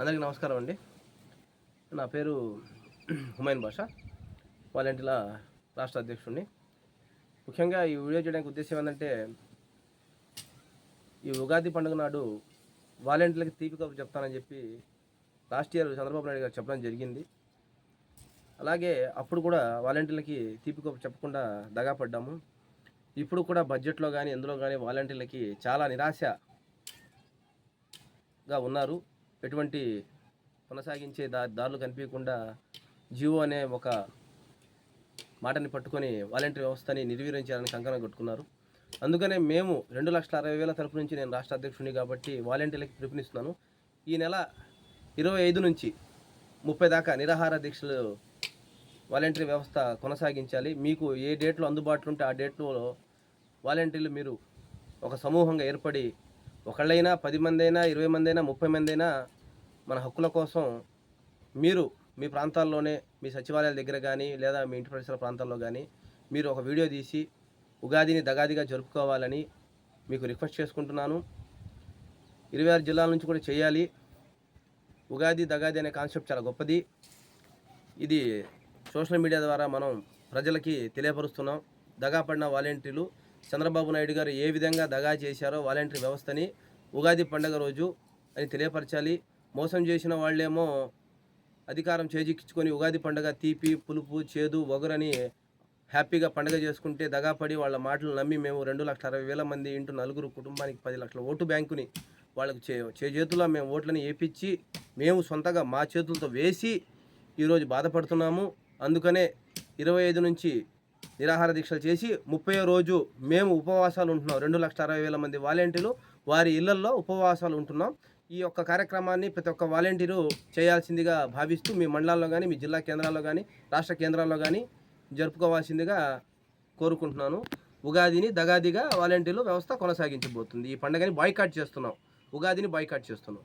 అందరికీ నమస్కారం అండి. నా పేరు హుమైన్ బాషా వాలంటీర్ల రాష్ట్ర అధ్యక్షుడిని. ముఖ్యంగా ఈ వీడియో చేయడానికి ఉద్దేశం ఏంటంటే ఈ ఉగాది పండుగ నాడు వాలంటీర్లకి తీపి కబురు చెప్తానని చెప్పి లాస్ట్ ఇయర్ చంద్రబాబు నాయుడు గారు చెప్పడం జరిగింది. అలాగే అప్పుడు కూడా వాలంటీర్లకి తీపి కబురు చెప్పకుండా దగా పడ్డాము. ఇప్పుడు కూడా బడ్జెట్లో కానీ ఎందులో కానీ వాలంటీర్లకి చాలా నిరాశగా ఉన్నారు. ఎటువంటి కొనసాగించే దా దారులు కనిపించకుండా జియో అనే ఒక మాటని పట్టుకొని వాలంటీర్ వ్యవస్థని నిర్వీర్యం చేయాలని కంకణం కట్టుకున్నారు. అందుకనే మేము రెండు లక్షల అరవై వేల తరపు నుంచి నేను రాష్ట్ర అధ్యక్షుడిని కాబట్టి వాలంటీర్లకి పిలుపునిస్తున్నాను. ఈ నెల ఇరవై ఐదు నుంచి ముప్పై దాకా నిరాహార దీక్షలు వాలంటీర్ వ్యవస్థ కొనసాగించాలి. మీకు ఏ డేట్లో అందుబాటులో ఉంటే ఆ డేట్లో వాలంటీర్లు మీరు ఒక సమూహంగా ఏర్పడి ఒకళ్ళైనా పది మంది అయినా ఇరవై మంది అయినా ముప్పై మంది అయినా మన హక్కుల కోసం మీరు మీ ప్రాంతాల్లోనే మీ సచివాలయాల దగ్గర కానీ లేదా మీ ఇంటి పరిసర ప్రాంతాల్లో కానీ మీరు ఒక వీడియో తీసి ఉగాదిని దగాదిగా జరుపుకోవాలని మీకు రిక్వెస్ట్ చేసుకుంటున్నాను. ఇరవై ఆరు జిల్లాల నుంచి కూడా చేయాలి. ఉగాది దగాది అనే కాన్సెప్ట్ చాలా గొప్పది. ఇది సోషల్ మీడియా ద్వారా మనం ప్రజలకి తెలియపరుస్తున్నాం. దగా పడిన వాలంటీర్లు చంద్రబాబు నాయుడు గారు ఏ విధంగా దగా చేశారో వాలంటీర్ వ్యవస్థని ఉగాది పండుగ రోజు అని తెలియపరచాలి. మోసం చేసిన వాళ్ళేమో అధికారం చేజిక్కించుకొని ఉగాది పండుగ తీపి పులుపు చేదు వగరని హ్యాపీగా పండగ చేసుకుంటే దగాపడి వాళ్ళ మాటలు నమ్మి మేము రెండు లక్షల అరవై వేల మంది ఇంటూ నలుగురు కుటుంబానికి పది లక్షల ఓటు బ్యాంకుని వాళ్ళకు చే చే చేతుల్లో మేము ఓట్లని వేపించి మేము సొంతగా మా చేతులతో వేసి ఈరోజు బాధపడుతున్నాము. అందుకనే ఇరవై ఐదు నుంచి నిరాహార దీక్షలు చేసి ముప్పై రోజు మేము ఉపవాసాలు ఉంటున్నాం. రెండు లక్షల అరవై వేల మంది వాలంటీర్లు వారి ఇళ్ళల్లో ఉపవాసాలు ఉంటున్నాం. ఈ యొక్క కార్యక్రమాన్ని ప్రతి ఒక్క వాలంటీరు చేయాల్సిందిగా భావిస్తూ మీ మండలాల్లో కానీ మీ జిల్లా కేంద్రాల్లో కానీ రాష్ట్ర కేంద్రాల్లో కానీ జరుపుకోవాల్సిందిగా కోరుకుంటున్నాను. ఉగాదిని దగాదిగా వాలంటీర్లు వ్యవస్థ కొనసాగించబోతుంది. ఈ పండుగని బాయ్కాట్ చేస్తున్నాం. ఉగాదిని బాయ్కాట్ చేస్తున్నాం.